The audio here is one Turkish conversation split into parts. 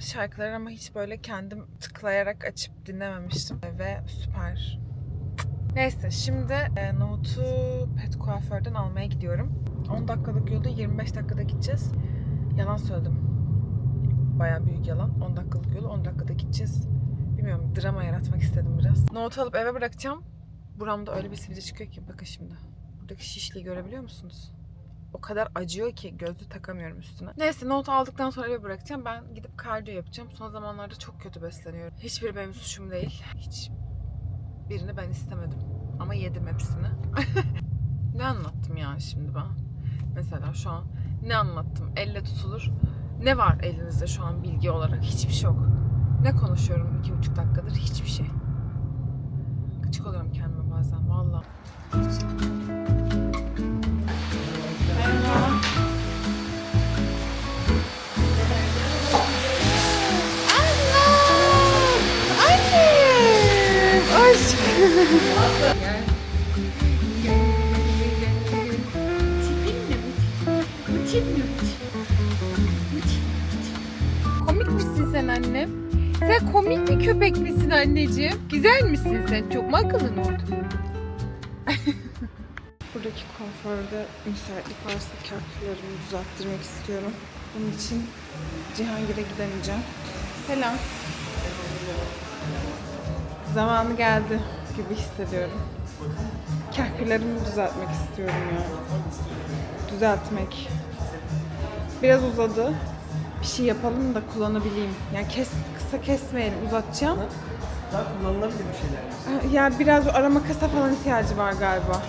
bildiğimiz şarkılar ama hiç böyle kendim tıklayarak açıp dinlememiştim. Ve süper. Neyse şimdi e, nohutu pet kuaförden almaya gidiyorum. 10 dakikalık yolda 25 dakikada gideceğiz. Yalan söyledim. Baya büyük yalan. 10 dakikalık yolu 10 dakikada gideceğiz. Bilmiyorum drama yaratmak istedim biraz. Nohutu alıp eve bırakacağım. Buramda öyle bir sivilce çıkıyor ki bakın şimdi. Buradaki şişliği görebiliyor musunuz? O kadar acıyor ki gözlü takamıyorum üstüne. Neyse nohutu aldıktan sonra eve bırakacağım. Ben gidip kardiyo yapacağım. Son zamanlarda çok kötü besleniyorum. Hiçbir benim suçum değil. Hiç birini ben istemedim. Ama yedim hepsini. ne anlattım ya şimdi ben? Mesela şu an ne anlattım? Elle tutulur. Ne var elinizde şu an bilgi olarak? Hiçbir şey yok. Ne konuşuyorum iki buçuk dakikadır? Hiçbir şey. Gıcık oluyorum kendime bazen valla. Komik misin sen annem? Sen komik bir köpek misin anneciğim? Güzel misin sen? Çok mu akıllın oldun? Buradaki kuaförde müsaitlik varsa kirpilerimi düzelttirmek istiyorum. Bunun için Cihangir'e gidemeyeceğim. Selam. Zamanı geldi gibi hissediyorum. Kirpilerimi düzeltmek istiyorum ya. Düzeltmek. Biraz uzadı. Bir şey yapalım da kullanabileyim. Yani kes, kısa kesmeyelim, uzatacağım. Daha kullanılabilir bir şeyler. Ya biraz arama kasa falan ihtiyacı var galiba.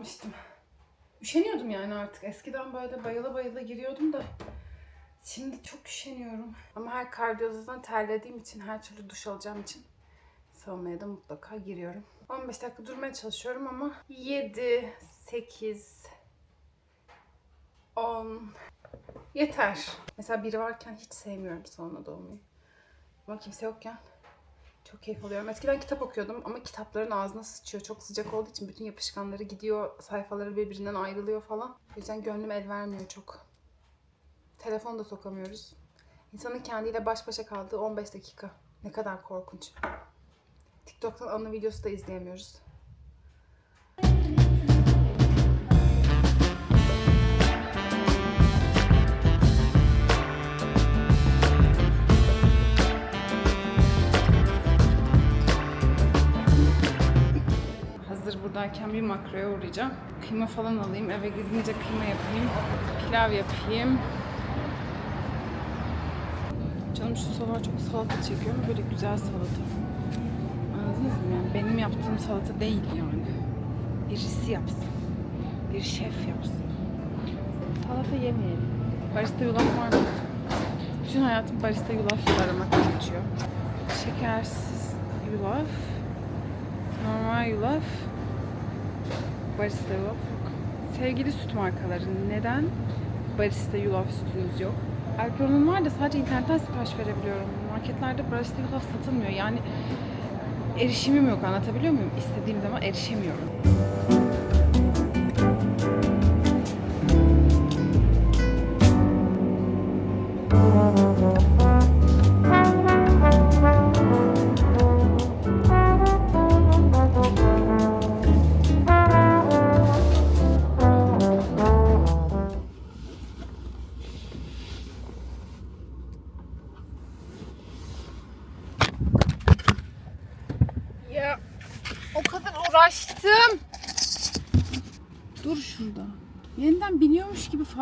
Salmıştım. Üşeniyordum yani artık. Eskiden böyle bayıla bayıla giriyordum da. Şimdi çok üşeniyorum. Ama her kardiyozadan terlediğim için, her türlü duş alacağım için saunaya da mutlaka giriyorum. 15 dakika durmaya çalışıyorum ama 7, 8, 10 yeter. Mesela biri varken hiç sevmiyorum saunada olmayı. Ama kimse yokken çok keyif alıyorum. Eskiden kitap okuyordum ama kitapların ağzına sıçıyor. Çok sıcak olduğu için bütün yapışkanları gidiyor, sayfaları birbirinden ayrılıyor falan. O yüzden gönlüm el vermiyor çok. Telefon da sokamıyoruz. İnsanın kendiyle baş başa kaldığı 15 dakika. Ne kadar korkunç. TikTok'tan anı videosu da izleyemiyoruz. Makroya uğrayacağım. Kıyma falan alayım. Eve gidince kıyma yapayım. Pilav yapayım. Canım şu sıralar çok salata çekiyor ama böyle güzel salata. Anladınız mı? Yani benim yaptığım salata değil yani. Birisi yapsın. Bir şef yapsın. Salata yemeyelim. Barista yulaf var mı? Bütün hayatım barista yulaf aramakla geçiyor. Şekersiz yulaf. Normal yulaf. Barista yulaf yok. Sevgili süt markaları neden barista yulaf sütünüz yok? Alperon'un var da sadece internetten sipariş verebiliyorum. Marketlerde barista yulaf satılmıyor. Yani erişimim yok anlatabiliyor muyum? İstediğim zaman erişemiyorum.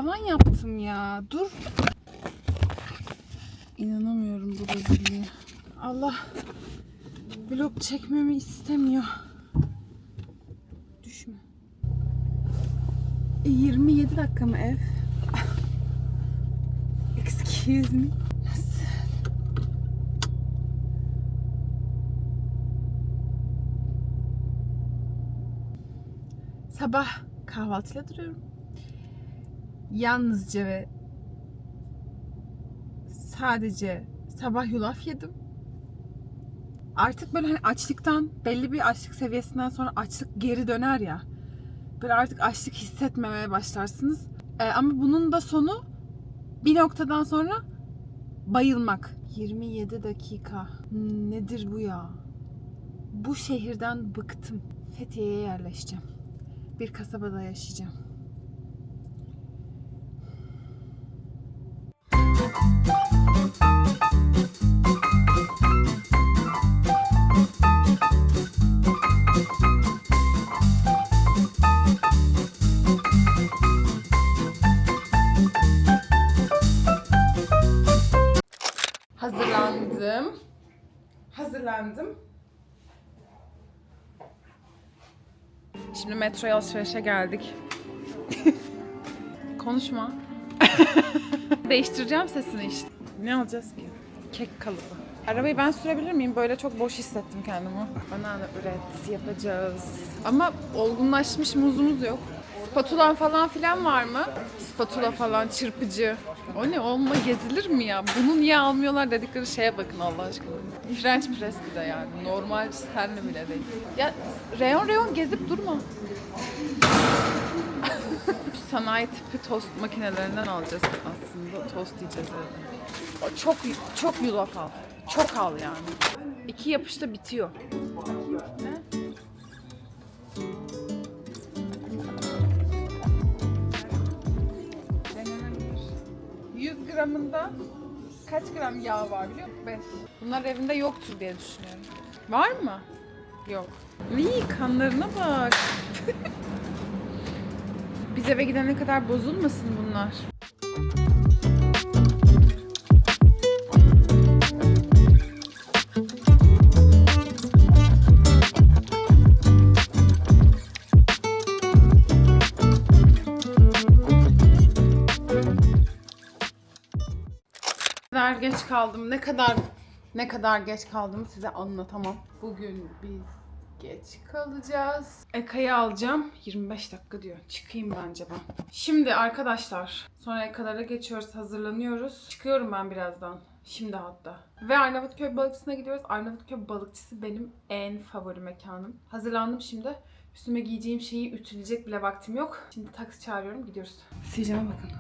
Falan yaptım ya. Dur. İnanamıyorum bu rezilliğe. Allah vlog çekmemi istemiyor. Düşme. E, 27 dakika mı ev? Excuse me. Nasıl? Sabah kahvaltıyla duruyorum. Yalnızca ve sadece sabah yulaf yedim. Artık böyle hani açlıktan belli bir açlık seviyesinden sonra açlık geri döner ya. Böyle artık açlık hissetmemeye başlarsınız. Ee, ama bunun da sonu bir noktadan sonra bayılmak. 27 dakika. Nedir bu ya? Bu şehirden bıktım. Fethiye'ye yerleşeceğim. Bir kasabada yaşayacağım. Hazırlandım. Hazırlandım. Şimdi metroya alışverişe geldik. Konuşma. Değiştireceğim sesini işte. Ne alacağız ki? Kek kalıbı. Arabayı ben sürebilir miyim? Böyle çok boş hissettim kendimi. Banana üret yapacağız. Ama olgunlaşmış muzumuz yok. Spatula falan filan var mı? Spatula falan, çırpıcı. O ne? Olma gezilir mi ya? Bunu niye almıyorlar dedikleri şeye bakın Allah aşkına. French press bir de yani. Normal sterli bile değil. Ya reyon reyon gezip durma. Sanayi tipi tost makinelerinden alacağız aslında. Tost yiyeceğiz evde. Çok çok yulaf al. Çok al yani. İki yapışta bitiyor. Ne? Denenebilir. 100 gramında kaç gram yağ var biliyor musun? 5. Bunlar evinde yoktur diye düşünüyorum. Var mı? Yok. İyi kanlarına bak. Biz eve gidene kadar bozulmasın bunlar. Kadar geç kaldım, ne kadar ne kadar geç kaldım size anlatamam. Bugün biz geç kalacağız. Eka'yı alacağım. 25 dakika diyor. Çıkayım bence ben. Şimdi arkadaşlar sonra Eka'lara geçiyoruz, hazırlanıyoruz. Çıkıyorum ben birazdan. Şimdi hatta. Ve Arnavutköy balıkçısına gidiyoruz. Arnavutköy balıkçısı benim en favori mekanım. Hazırlandım şimdi. Üstüme giyeceğim şeyi ütüleyecek bile vaktim yok. Şimdi taksi çağırıyorum, gidiyoruz. Siceme bakın.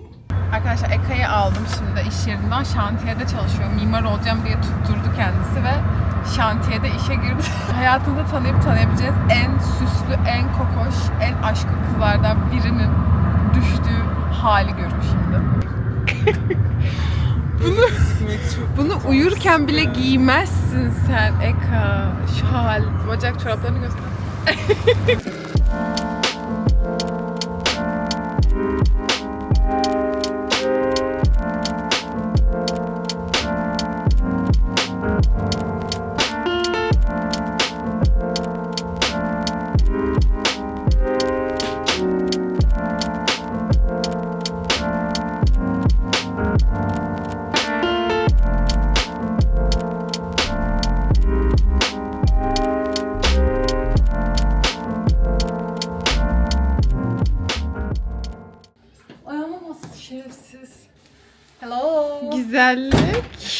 Arkadaşlar Eka'yı aldım şimdi iş yerinden. Şantiyede çalışıyor. Mimar olacağım diye tutturdu kendisi ve şantiyede işe girdi. Hayatında tanıyıp tanıyabileceğiniz en süslü, en kokoş, en aşkı kızlardan birinin düştüğü hali görün şimdi. bunu, bunu uyurken bile giymezsin sen Eka. Şu hal. Bacak çoraplarını göster.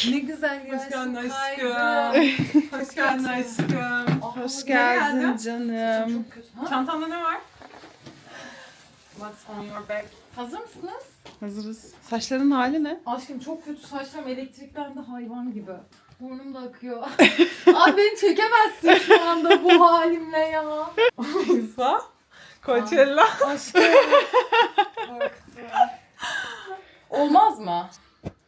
Ne güzel Hoş geldin aşkım. Hoş geldin aşkım. Hoş geldin canım. Çantanda ne var? What's on your bag? Hazır mısınız? Hazırız. Saçların hali ne? Aşkım çok kötü saçlarım elektriklendi hayvan gibi. Burnum da akıyor. Abi beni çekemezsin şu anda bu halimle ya. Lisa. Coachella. Aşkım. Olmaz mı?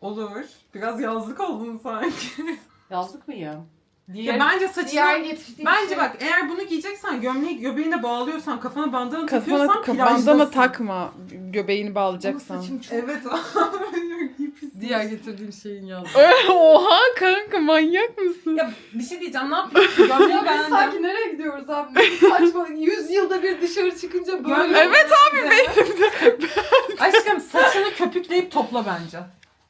Olur. Biraz yazlık oldun sanki. Yazlık mıyım? Ya bence saçına... Diğer getirdiğim Bence şey- bak eğer bunu giyeceksen gömleği göbeğine bağlıyorsan kafana bandana Kafana takıyorsan bandana plajdasın. takma. Göbeğini Ama bağlayacaksan. saçım çok... Evet. Diğer getirdiğim şeyin yanında. Oha kanka manyak mısın? ya bir şey diyeceğim ne yapıyorsun? Gömleği Ya beğendim. sanki nereye gidiyoruz abi? Saçma. 100 yılda bir dışarı çıkınca böyle. Evet abi benim de. Aşkım saçını köpükleyip topla bence.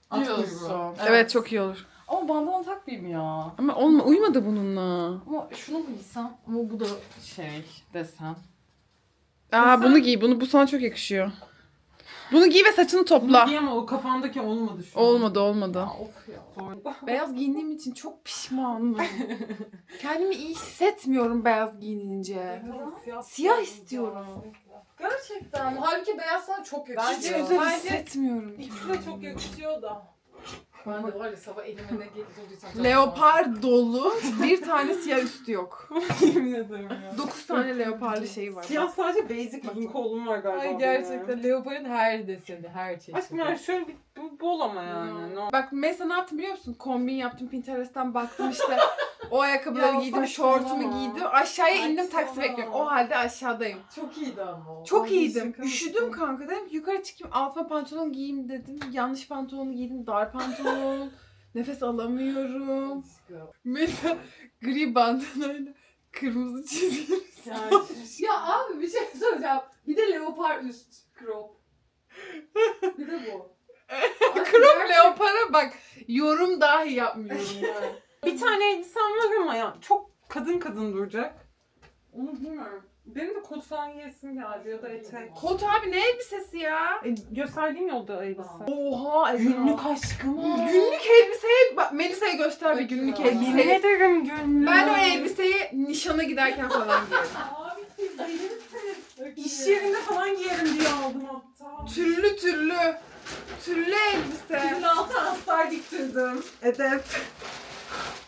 At Diyorsun. kuyruğu. Evet çok iyi olur. Ama bandana takmayayım ya. Ama olma uymadı bununla. Ama şunu mu giysem? Ama bu da şey desen. Aa Sen- bunu giy. Bunu bu sana çok yakışıyor. Bunu giy ve saçını Bunu topla. giy ama o kafandaki olmadı şu an. Olmadı olmadı. Of ya. Beyaz giyindiğim için çok pişmanım. Kendimi iyi hissetmiyorum beyaz giyinince. Siyah istiyorum. Gerçekten. Halbuki beyaz sana çok yakışıyor. Hiç güzel Bence- hissetmiyorum. İkisi de çok yakışıyor da. Ben de var ya sabah elime ne gelirse Leopar dolu. Bir tane siyah üstü yok. Yemin ederim ya. 9 tane leoparlı şey var. Siyah sadece basic uzun kolum var galiba. Ay gerçekten leoparın her deseni, her çeşidi. Aşkım yani şöyle bir bu bol ama yani. No. Bak mesela ne yaptım biliyor musun? Kombin yaptım Pinterest'ten baktım işte. O ayakkabıları Ya giydim, şortumu giydim. Aşağıya indim taksi Saçmalama. bekliyorum. O halde aşağıdayım. Çok iyiydi ama o. Çok Ay, iyiydim. Üşüdüm kanka dedim. Yukarı çıkayım altıma pantolon giyeyim dedim. Yanlış pantolonu giydim. Dar pantolon. Nefes alamıyorum. Mesela gri bandanayla kırmızı çizgi. Yani Ya abi bir şey söyleyeceğim. Bir de leopar üst crop. Bir de bu. Gerçek- leopara bak. Yorum dahi yapmıyorum yani. bir tane elbisem var ama ya çok kadın kadın duracak. Onu bilmiyorum. Benim de kot falan giyesim geldi ya da etek. Kot abi ne elbisesi ya? E, gösterdiğim yolda elbise. Oha Günlük aşkım. Günlük elbiseye bak Melisa'ya göster bir günlük Yemin elbiseyi. ederim günlük. Ben o elbiseyi nişana giderken falan giyerim. Abi siz? İş yerinde falan giyerim diye aldım hatta. Türlü türlü. Türlü elbise. Dün altı astar diktirdim. Edep.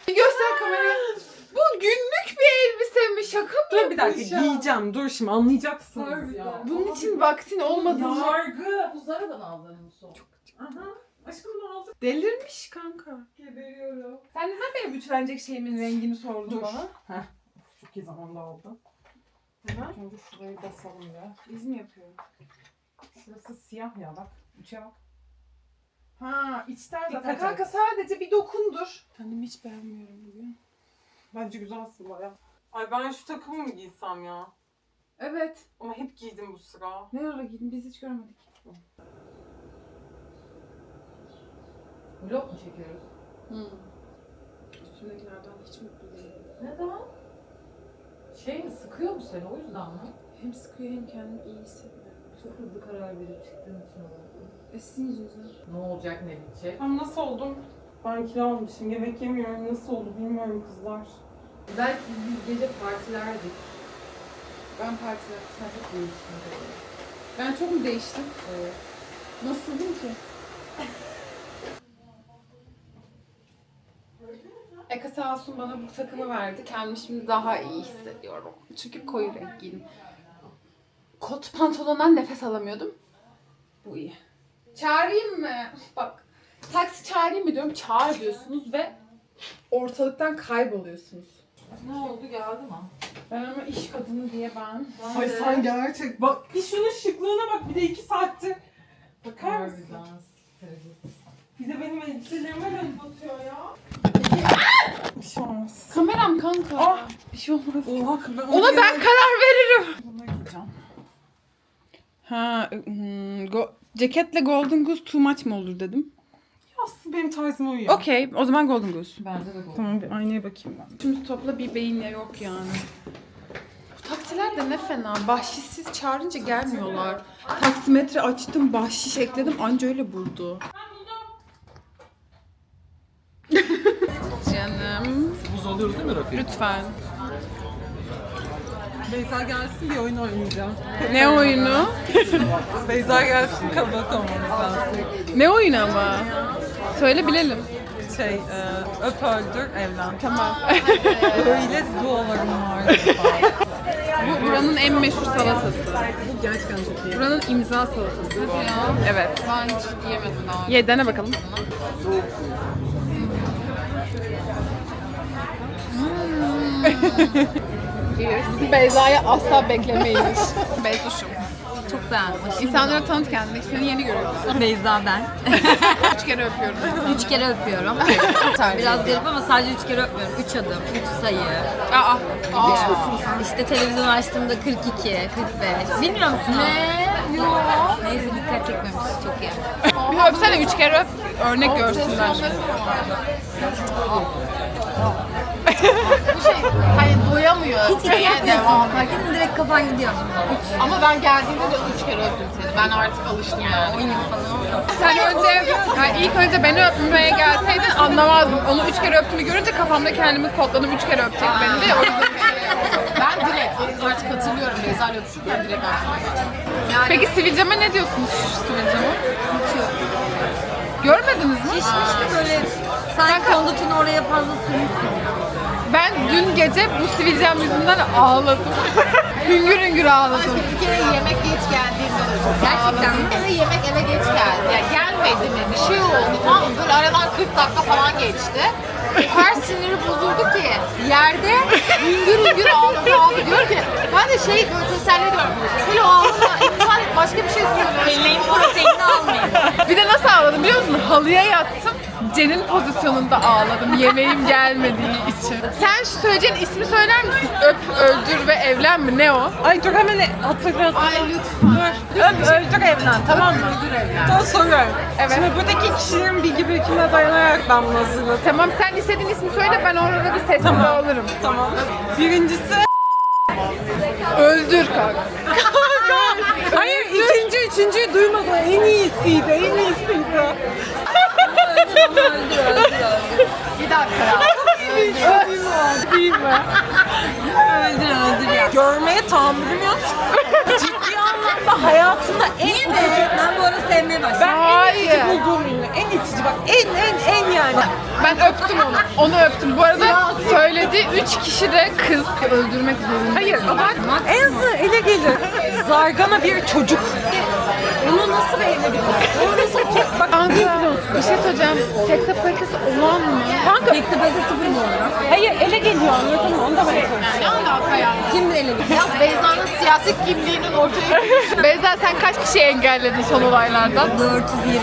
Bir göster kameraya. Bu günlük bir elbise mi? Şaka mı Dur bir dakika yapıyorsun? giyeceğim. Dur şimdi anlayacaksınız Harbiden. ya. Bunun için vaktin olmadı. Yargı. Bu Zara'dan aldın mı son? Aha. Aşkım ne oldu? Delirmiş kanka. Geberiyorum. Sen neden benim ütülenecek şeyimin rengini sordun Dur. bana? Çok iyi zamanda oldu. Neden? Önce şurayı basalım ya. Biz mi yapıyorum? Şurası siyah ya bak. Üçe bak. Ha içten zaten. Dikkat et. Kanka sadece bir dokundur. Kendimi hiç beğenmiyorum bugün. Bence güzelsin baya. Ay ben şu takımı mı giysem ya? Evet. Ama hep giydim bu sıra. Ne ara gidin biz hiç görmedik. Vlog mu çekiyoruz? Üstümdekilerden hiç mutlu değilim. Neden? Şey mi sıkıyor mu seni o yüzden mi? Hem sıkıyor hem kendimi iyi hissetmiyorum. Çok hızlı karar verip çıktığın için oldu. E sizin yüzünüzden. Ne olacak ne bitecek? Ben nasıl oldum? Ben kilo almışım. Yemek yemiyorum. Nasıl oldu bilmiyorum kızlar. Belki biz gece partilerdik. Ben partiler. Sen çok değiştin. Ben çok mu değiştim? Evet. Nasıldım ki? Eka sağ olsun bana bu takımı verdi. Kendimi şimdi daha iyi hissediyorum. Çünkü koyu renk giydim. Kot pantolondan nefes alamıyordum. Bu iyi. Çağırayım mı? Bak. Taksi çağırayım mı diyorum. Çağır diyorsunuz ve ortalıktan kayboluyorsunuz. Ne oldu geldi mi? Ben ama iş kadını diye ben. Ay sen gerçek. Bak bir şunun şıklığına bak. Bir de iki saattir. Bakar mısın? Siktir git. Bir de benim elbiselerime göz batıyor ya. Bir şey olmaz. Kameram kanka. Ah! Bir şey olmaz. Oha ben Ona ben karar veririm. Bunu giyeceğim. Ha, hmm, go- ceketle Golden Goose too much mı olur dedim. Aslında benim tarzıma uyuyor. Okey, o zaman Golden Goose. Bence de bu. Tamam bir aynaya bakayım ben. Şimdi topla bir beyin yok yani. Bu taksiler de ne fena. Bahşişsiz çağırınca gelmiyorlar. Taksimetre açtım, bahşiş ekledim anca öyle buldu. Canım. Buz alıyoruz değil mi Rafi? Lütfen. Beyza gelsin bir oyun oynayacağım. Ne oyunu? Beyza gelsin lazım. Ne oyunu ama? Söyle bilelim. Şey, e, öp öldür evlen. Tamam. Öyle dualarım var. Bu buranın en meşhur salatası. Bu gerçekten çok iyi. Buranın imza salatası bu. Evet. Ben hiç yemedim daha. Ye dene bakalım. Bizi Beyza'ya asla beklemeyiz. Beyzuşum. Çok beğendim. İnsanlara tanıt kendini. Seni yeni görüyorum. Beyza ben. Üç kere öpüyorum. Üç kere öpüyorum. Biraz garip ama sadece üç kere öpmüyorum. Üç adım, üç sayı. Aa. Aa. İşte televizyon açtığımda 42, 45. Bilmiyor musun? Ne? Yok. Neyse dikkat çekmemiş. Çok iyi. Bir öpsene üç kere öp. Örnek görsünler. Şey hani doyamıyor. Hiç iyi yapmıyorsun. Fark ettin direkt kafan gidiyor. Ama ben geldiğimde de üç kere öptüm seni. Ben artık alıştım yani. Oyun gibi falan. Sen önce, yani ilk önce beni öpmeye gelseydin anlamazdım. Onu üç kere öptüğünü görünce kafamda kendimi kodladım üç kere öpecek beni diye. O yüzden üç kere yaptım. Ben direkt artık hatırlıyorum Beyza'yla öpüşürken direkt aklıma geldi. Peki sivilceme ne diyorsunuz şu sivilceme? Görmediniz mi? Şişmişti böyle. Sanki fondötünü oraya fazla sürmüşsün. Ben dün gece bu sivilcem yüzünden ağladım. hüngür hüngür ağladım. Bir kere yemek geç geldiğimde de çok Gerçekten? Bir kere yemek eve geç geldi. Yani gelmedi mi? Bir şey oldu tamam mı? Böyle aradan 40 dakika falan geçti. O kadar siniri bozuldu ki yerde hüngür hüngür ağladı abi diyor ki ben de şey böyle teselli ediyorum. Böyle ağlama insan başka bir şey söylüyor. Elleyin proteinini almayın. Bir de nasıl ağladım biliyor musun? Halıya yattım. Cenin pozisyonunda ağladım yemeğim gelmediği için. Sen şu söyleyeceğin ismi söyler misin? Öp, öldür ve evlen mi? Ne o? Ay dur hemen hatırlat. Ay lütfen. Öp öldür evlen tamam mı? Öldür evlen. Daha soruyorum. Evet. Şimdi buradaki kişinin bilgi birikimine dayanarak ben bunu hazırladım. Tamam sen istediğin ismi söyle ben orada bir sessiz alırım. Tamam. Birincisi Öldür kanka. Hayır ikinci üçüncüyü duymadı. En iyisiydi en iyisiydi. Öldür öldür öldür. Bir dakika ya. Değil mi? Öldür öldür ya. Görmeye tahammülüm yok. Ciddi anlamda hayatımda en Ben bu ara sevmeye başladım. Hayır. bulduğum ünlü. En itici bak. En en en yani. Ben öptüm onu. Onu öptüm. Bu arada söylediği üç kişi de kız öldürmek zorunda. Hayır ama en azından ele gelir. Zargana bir çocuk. Onu nasıl beğenebilirsin? Onu nasıl ki? Bak Kanka bir şey söyleyeceğim. Seks apalitesi olan mı? kanka Tek sepete sıfır mı oluyor? hayır ele geliyor anladın mı? Onu da ben Ne alaka ya? Kim ele? Yalnız Beyza'nın siyasi kimliğinin ortaya Beyza sen kaç kişiyi engelledin son olaylardan? 420.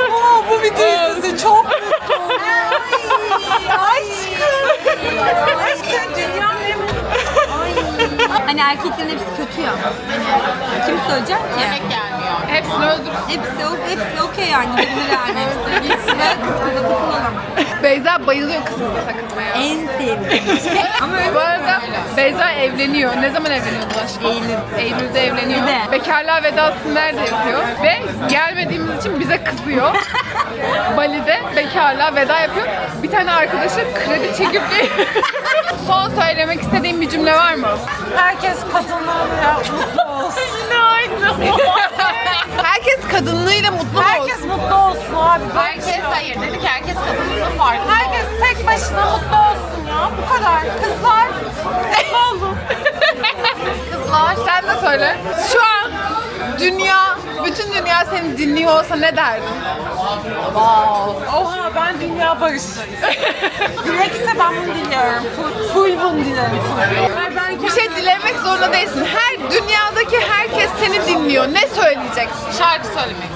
Aa, bu video sizi çok Hani erkeklerin hepsi kötü ya. Kim söyleyecek ki? yemek gelmiyor. Hepsini öldür. Hepsi, hepsi okey yani. Birbirine yani hepsi. Gitsin kız kıza takılalım. Beyza bayılıyor kızınızla takılmaya. En sevdiğim şey. Ama öyle Bu arada Beyza evleniyor. Ne zaman evleniyordu aşkım? Eylül. Eylül'de evleniyor. Bir de. Bekarlığa vedasını nerede yapıyor? Ve gelmediğimiz için bize kızıyor. Bali'de bekarlığa veda yapıyor. Bir tane arkadaşı kredi çekip Son söylemek istediğim bir cümle var mı? Herkes kadınlarla mutlu olsun. Herkes kadınlığıyla mutlu olsun. Herkes mutlu olsun abi. Herkes hayır dedi ki herkes kadınlığının farkında. Herkes tek başına mutlu olsun ya. Bu kadar. Kızlar mutlu olun. Kızlar sen de söyle. Şu an dünya, bütün dünya seni dinliyor olsa ne derdin? Oha ben dünya barışı. Dilekse ben bunu diliyorum. Full, full bunu dilerim. Full. Bir şey dilemek zorunda değilsin. Her dünyadaki herkes seni dinliyor. Ne söyleyeceksin? Şarkı söylemek.